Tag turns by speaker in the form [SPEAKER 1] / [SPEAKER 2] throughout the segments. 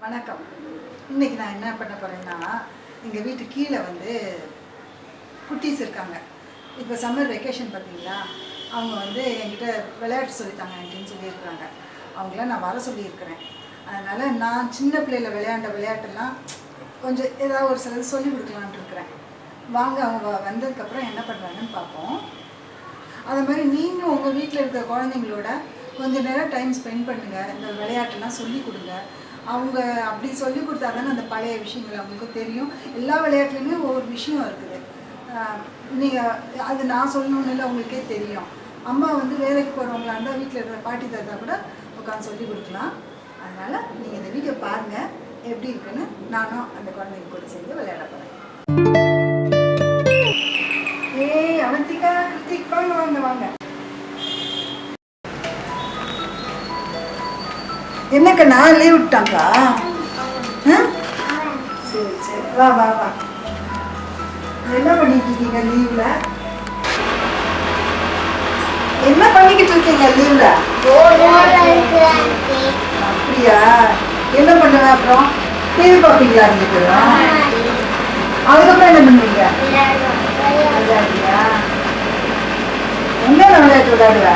[SPEAKER 1] வணக்கம். இன்னைக்கு நான் என்ன பண்ண போறேன்னா எங்கள் வீட்டு கீழே வந்து குட்டீஸ் இருக்காங்க. இப்போ சம்மர் வெக்கேஷன் பார்த்தீங்களா அவங்க வந்து என்கிட்ட விளையாட்டு சொல்லித்தாங்க அப்படின்னு சொல்லியிருக்கிறாங்க. அவங்கள நான் வர சொல்லியிருக்கிறேன். அதனால் நான் சின்ன பிள்ளையில் விளையாண்ட விளையாட்டெல்லாம் கொஞ்சம் ஏதாவது ஒரு சிலது சொல்லி கொடுக்கலான்ட்டு இருக்கிறேன். வாங்க அவங்க வ- வந்ததுக்கப்புறம் என்ன பண்ணுறாங்கன்னு பார்ப்போம். அது மாதிரி நீங்களும் உங்கள் வீட்டில் இருக்கிற குழந்தைங்களோட கொஞ்ச நேரம் டைம் ஸ்பெண்ட் பண்ணுங்கள் இந்த விளையாட்டெல்லாம் சொல்லி கொடுங்க. அவங்க அப்படி சொல்லி கொடுத்தா தானே அந்த பழைய விஷயங்கள் அவங்களுக்கு தெரியும். எல்லா விளையாட்டுலையுமே ஒவ்வொரு விஷயம் இருக்குது. நீங்கள் அது நான் சொல்லணும்னு இல்லை உங்களுக்கே தெரியும். அம்மா வந்து வேலைக்கு போகிறவங்களா இருந்தால் வீட்டில் இருக்கிற பாட்டி தாத்தா கூட உட்காந்து சொல்லி கொடுக்கலாம். அதனால் நீங்கள் இந்த வீடியோ பாருங்கள் எப்படி இருக்குன்னு நானும் அந்த குழந்தைங்க கூட சேர்ந்து விளையாட போகிறேன் நான் லீவ் விட்டாங்களா ஆ? சரி சரி. வா வா வா. என்ன பண்ணிட்டு இருக்கீங்க லீவ்ல என்ன பண்ணிக்கிட்டு இருக்கீங்க லீவ்ல அப்படியா? என்ன பண்ணுவேன் அப்புறம்? டிவி பார்ப்பீங்களா இருந்துட்டு அதுக்கப்புறம் என்ன பண்ணுவீங்க? விளையாடுறியா என்ன விளையாட்டு விளையாடுவ?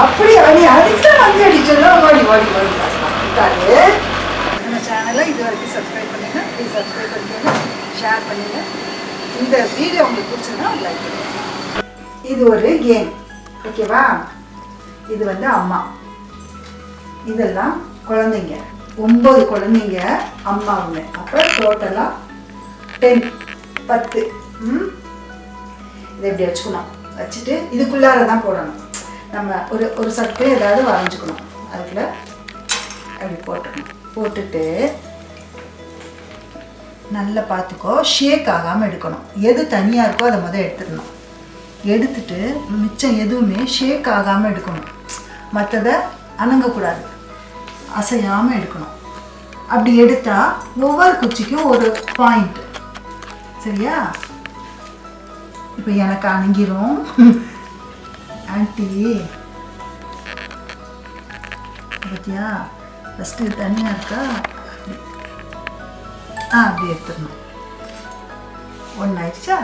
[SPEAKER 1] அப்படியா? நீ அதுக்குதான் வந்து அடிச்சதோ ஓடி ஓடி ஓடி உட்காரு. நம்ம சேனலை இது வரைக்கும் சப்ஸ்கிரைப் பண்ணுங்க ப்ளீஸ் சப்ஸ்கிரைப் பண்ணிக்கோங்க ஷேர் பண்ணுங்க இந்த வீடியோ உங்களுக்கு பிடிச்சதுன்னா லைக் பண்ணுங்க. இது ஒரு கேம் ஓகேவா இது வந்து அம்மா. இதெல்லாம் குழந்தைங்க. ஒம்பது குழந்தைங்க அம்மாவுங்க அப்போ டோட்டலாக டென் பத்து. ம்? இதை இப்படி வச்சுக்கணும். வச்சுட்டு இதுக்குள்ளார தான் போடணும். நம்ம ஒரு ஒரு சட்டு ஏதாவது வரைஞ்சிக்கணும். அதுக்குள்ள அப்படி போட்டுக்கணும். போட்டுட்டு நல்லா பார்த்துக்கோ ஷேக் ஆகாமல் எடுக்கணும். எது தனியாக இருக்கோ அதை முதல் எடுத்துடணும். எடுத்துட்டு மிச்சம் எதுவுமே ஷேக் ஆகாமல் எடுக்கணும். மற்றதை அணங்கக்கூடாது. அசையாமல் எடுக்கணும். அப்படி எடுத்தால் ஒவ்வொரு குச்சிக்கும் ஒரு பாயிண்ட் சரியா? இப்போ எனக்கு அணங்கிரும் ஆண்டி. பார்த்தியா ஃபஸ்ட்டு தனியாக இருக்கா? ஆ அப்படி எடுத்துடணும். ஒன்று ஆயிடுச்சா?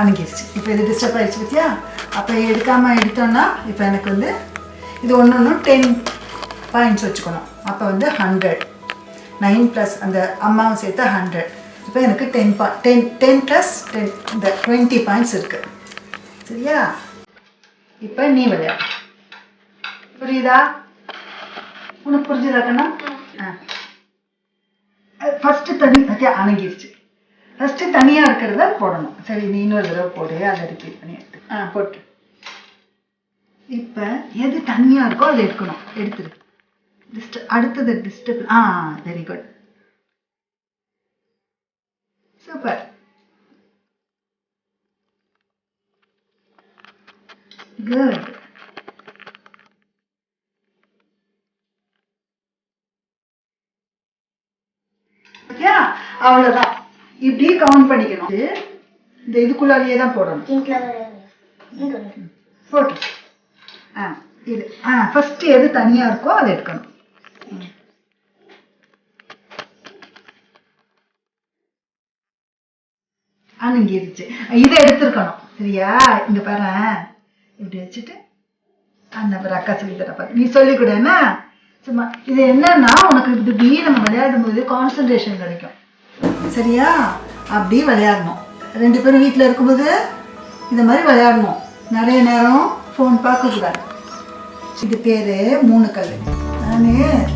[SPEAKER 1] அணுகிருச்சு. இப்போ இது டிஸ்டர்ப் ஆயிடுச்சு பார்த்தியா அப்போ எடுக்காமல் எடுத்தோன்னா இப்போ எனக்கு வந்து இது ஒன்று ஒன்று டென் பாயிண்ட்ஸ் வச்சுக்கணும். அப்போ வந்து ஹண்ட்ரட் நைன் ப்ளஸ் அந்த அம்மாவும் சேர்த்து ஹண்ட்ரட் இப்போ எனக்கு டென் பா டென் டென் ப்ளஸ் டென் இந்த டுவெண்ட்டி பாயிண்ட்ஸ் இருக்குது சரியா? இப்போ நீ விளையாடு. புரியுதா? உனக்கு புரிஞ்சுதா கண்ணா? ஆ. ஃபஸ்ட்டு தனி ஓகே அணுகிருச்சு ஃபஸ்ட்டு தனியாக இருக்கிறத போடணும். சரி நீ இன்னொரு தடவை போடு. அதை ரிப்பீட் பண்ணி எடுத்து. ஆ போட்டு. இப்போ எது தனியாக இருக்கோ அதை எடுக்கணும். எடுத்துரு டிஸ்ட அடுத்தது டிஸ்டர்ப் ஆ very good super good okay அவ்வளோதான் இப்படி கவுண்ட் பண்ணிக்கணும். இந்த இதுக்குள்ளாலேயே தான் போடணும். போட்டு. ஆ இது ஆ ஃபஸ்ட்டு எது தனியாக இருக்கோ அதை எடுக்கணும். அணுங்கிருச்சு இதை எடுத்திருக்கணும். சரியா? இங்க பாரு. இப்படி வச்சுட்டு அந்த ஒரு அக்கா சொல்லி தர பாரு. நீ சொல்லி கொடு என்ன? சும்மா இது என்னன்னா உனக்கு இது இப்படி நம்ம விளையாடும் போது கான்சன்ட்ரேஷன் கிடைக்கும். சரியா? அப்படி விளையாடணும். ரெண்டு பேரும் வீட்டில் இருக்கும்போது இந்த மாதிரி விளையாடணும். நிறைய நேரம் ஃபோன் பார்க்கக்கூடாது இது பேர் மூணு கல் நான்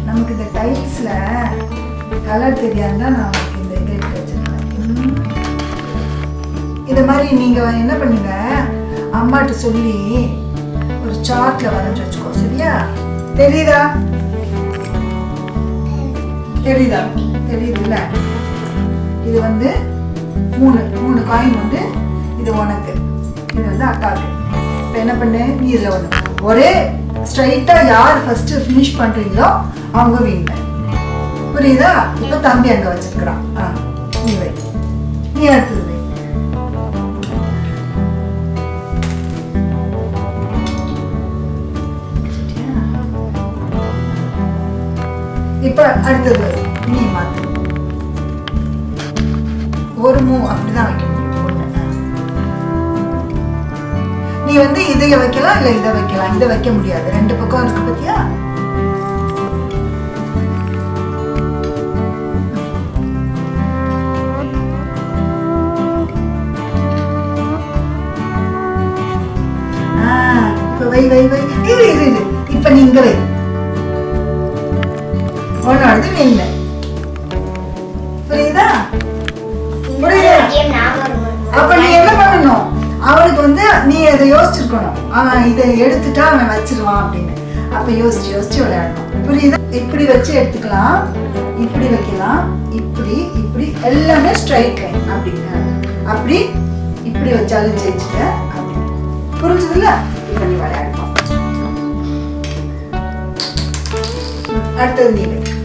[SPEAKER 1] நமக்கு இந்த டைல்ஸில் கலர் தெரியாதுதான் நான் உங்களுக்கு இந்த இது எடுத்து வச்சிருக்கேன். இது மாதிரி நீங்கள் என்ன பண்ணுங்க? அம்மாட்ட சொல்லி ஒரு சார்ட்ல வரைஞ்சி வச்சுக்கோ சரியா? தெரியுதா? தெரியுதா? தெரியுதுல்ல? இது வந்து மூணு மூணு காயின் வந்து இது உனக்கு. இது வந்து அக்காவுக்கு. இப்போ என்ன பண்ணு? நீ இதில் ஒன்று ஒரே ஸ்ட்ரைட்டாக யார் ஃபர்ஸ்ட் ஃபினிஷ் பண்ணுறீங்களோ அவங்க வின் புரியுதா? இப்போ தம்பி அங்கே வச்சிருக்கிறான். ஆ நீ வை. நீ அடுத்தது இப்ப அடுத்தது நீ மாற்று ஒரு மூ அப்படிதான் வைக்கணும். நீ வந்து இதைய வைக்கலாம் இல்ல இதை வைக்கலாம். இதை வைக்க முடியாது. ரெண்டு பக்கம் இருக்கு பத்தியா? ஆ, வை வை வை. இரு இரு இப்ப நீங்க வை. உன்னோடது நீ யோசிச்சிருக்கணும். அவன் இதை எடுத்துட்டா அவன் வச்சிருவான் அப்படின்னு. அப்ப யோசிச்சு யோசிச்சு விளையாடணும். புரியுதா? இப்படி வச்சு எடுத்துக்கலாம். இப்படி வைக்கலாம். இப்படி இப்படி. எல்லாமே ஸ்ட்ரைட் லைன் அப்படின்னு. அப்படி இப்படி வச்சாலும் ஜெயிச்சுட்ட அப்படின்னு. புரிஞ்சதுல இப்படி விளையாடுவான் அடுத்தது நீங்கள்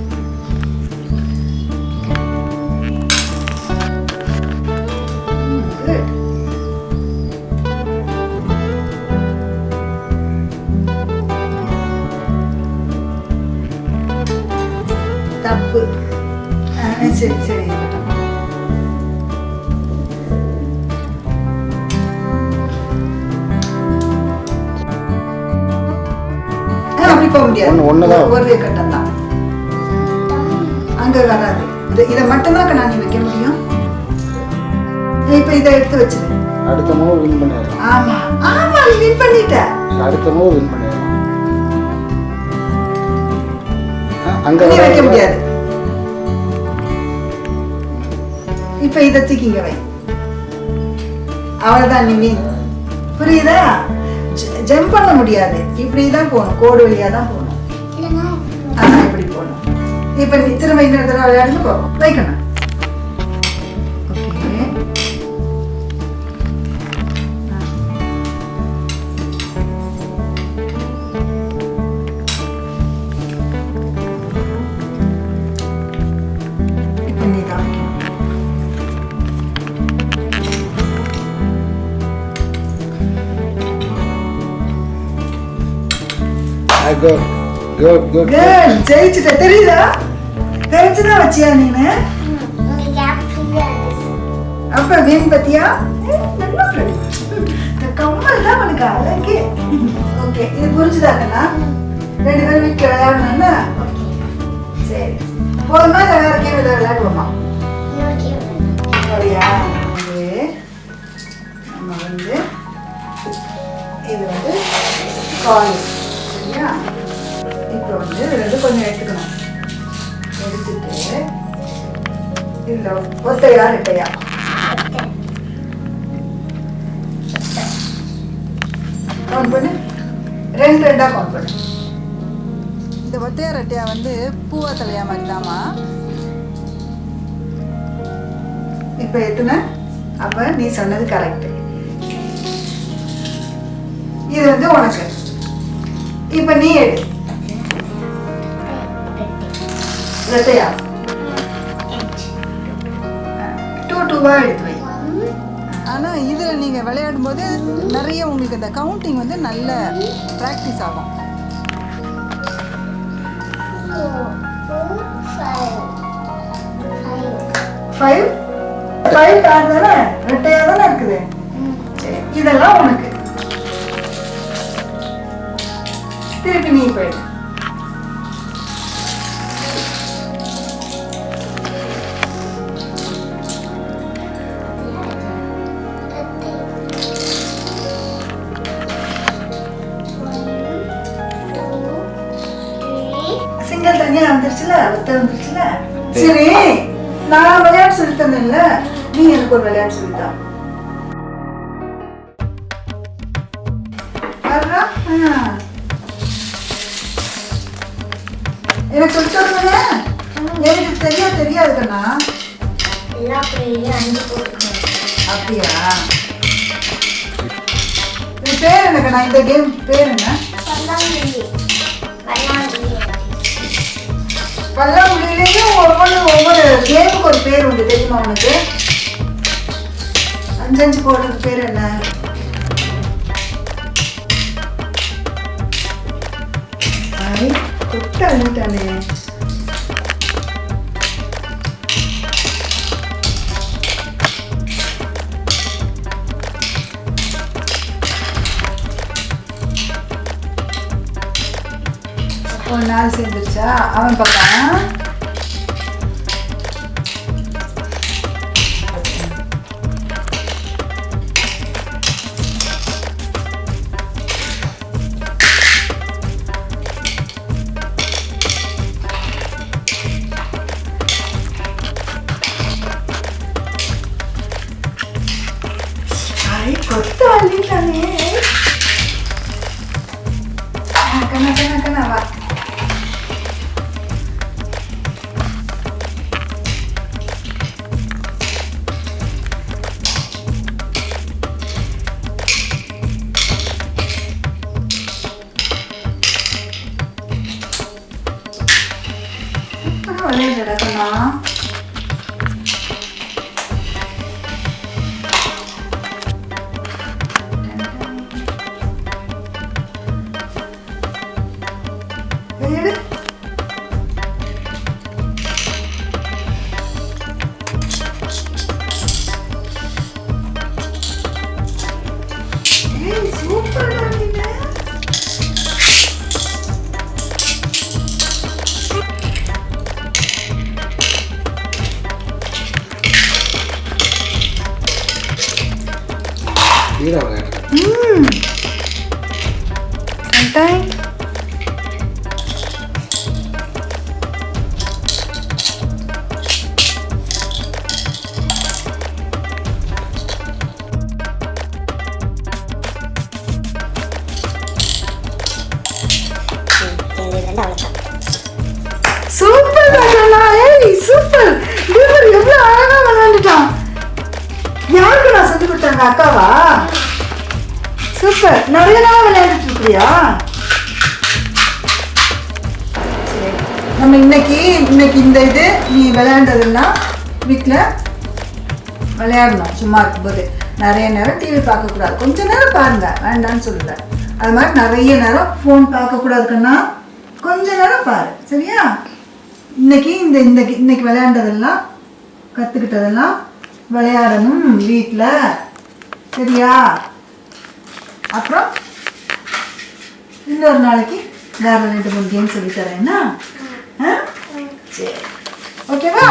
[SPEAKER 1] முடியாது. ஒரே கட்டம் தான் அங்க வராது. இது இதை மட்டும்தான் நான் வைக்க முடியும். இப்ப இதை எடுத்து வச்சிரு.
[SPEAKER 2] அடுத்த மூவ் வின் பண்ணிடலாம்.
[SPEAKER 1] ஆமா. ஆமா வின் பண்ணிட்ட.
[SPEAKER 2] அடுத்த மூவ் வின் பண்ணிடலாம். அங்க
[SPEAKER 1] வைக்க முடியாது. இப்ப இதை தூக்கிங்க வை. அவ்வளவுதான் நீ. புரியுதா? ஜம்ப் பண்ண முடியாது. இப்படி தான் போகணும். கோடு வழியா தான் போகணும். இப்ப திரும்ப இன்னொரு தடவை விளையாடுங்க போகும் வைக்கணும்.
[SPEAKER 2] good. Good, good.
[SPEAKER 1] கேர்ள் ஜெயிச்சுட்ட. தெரியுதா? தெரிஞ்சுதான் வச்சியா நீனு? அப்ப வீண் பத்தியா? நல்லா இந்த கம்மல் தான் உனக்கு அழகே. ஓகே இது புரிஞ்சுதாங்கண்ணா ரெண்டு பேரும் வீட்டில் விளையாடணும்னா சரி. போதுமா? இல்லை வேற கேம் இதை விளையாடுவோமா? சரியா நம்ம வந்து இது வந்து காலேஜ் சரியா? இப்போ வந்து இது இருந்து கொஞ்சம் எடுத்துக்கணும். எடுத்துட்டு இதில் ஒத்தையா ரெட்டையா கவுண்ட் பண்ணு ரெண்டு ரெண்டா கவுண்ட் பண்ணு இந்த ஒத்தையா ரெட்டையா வந்து பூவா தலையா மாதிரி தாமா இப்போ எத்தனை அப்ப நீ சொன்னது கரெக்ட் இது வந்து உனக்கு இப்ப நீ எடு ரெட்டையா டூ டூவா எடுத்து வை ஆனால் இதில் நீங்கள் விளையாடும் போது நிறைய உங்களுக்கு இந்த கவுண்டிங் வந்து நல்ல ப்ராக்டிஸ் ஆகும் ஃபைவ் ஃபைவ் கார்டு தானே ரெட்டையாக தானே இருக்குது இதெல்லாம் உனக்கு திருப்பி நீ போயிடு சிங்கிள் தனியா வந்துருச்சுல ஒத்த வந்துருச்சுல? சரி. நான் விளையாட்டு சொல்லி தந்தேன்ல நீ எனக்கு ஒரு விளையாட்டு வர்றா? ஆ. எனக்கு சொல்லி தருங்க. எனக்கு தெரியா தெரியாது கண்ணா. அப்படியா பேர் என்ன கண்ணா? இந்த கேம் பேர் என்ன?
[SPEAKER 3] பல்லாங்குழி பல்லாங்குழி
[SPEAKER 1] ஒவ்வொரு ஒவ்வொரு கேமுக்கு ஒரு பேர் உண்டு தெரியுமா உனக்கு அஞ்சஞ்சு அஞ்சு போடுறது பேர் என்ன? ஐ, தொட்டு அழுட்டானே ஒரு நாள் சேர்ந்துருச்சா அவன் பக்கம் எடு ஏய் சூப்பரா நீங்க
[SPEAKER 2] கீழே விளையாடுறேன்
[SPEAKER 1] ம் டைம் சூப்பர் நிறைய நாள் விளையாண்டுட்டு இருக்கிறியா சரி. நம்ம இன்னைக்கு இன்னைக்கு இந்த இது நீ விளையாண்டதெல்லாம் வீட்டில் விளையாடணும். சும்மா இருக்கும்போது. நிறைய நேரம் டிவி பார்க்கக்கூடாது. கொஞ்ச நேரம் பாருங்க. வேண்டாம்னு சொல்லல. அது மாதிரி நிறைய நேரம் ஃபோன் பார்க்கக்கூடாது கண்ணா. கொஞ்ச நேரம் பாரு. சரியா? இன்னைக்கு இந்த இன்னைக்கு இன்னைக்கு விளையாண்டதெல்லாம் கற்றுக்கிட்டதெல்லாம் விளையாடணும் வீட்டில் சரியா? அப்புறம் இன்னொரு நாளைக்கு வேற ரெண்டு மூணு கேம் சொல்லி தரேன் என்ன ஆ? சரி. ஓகேவா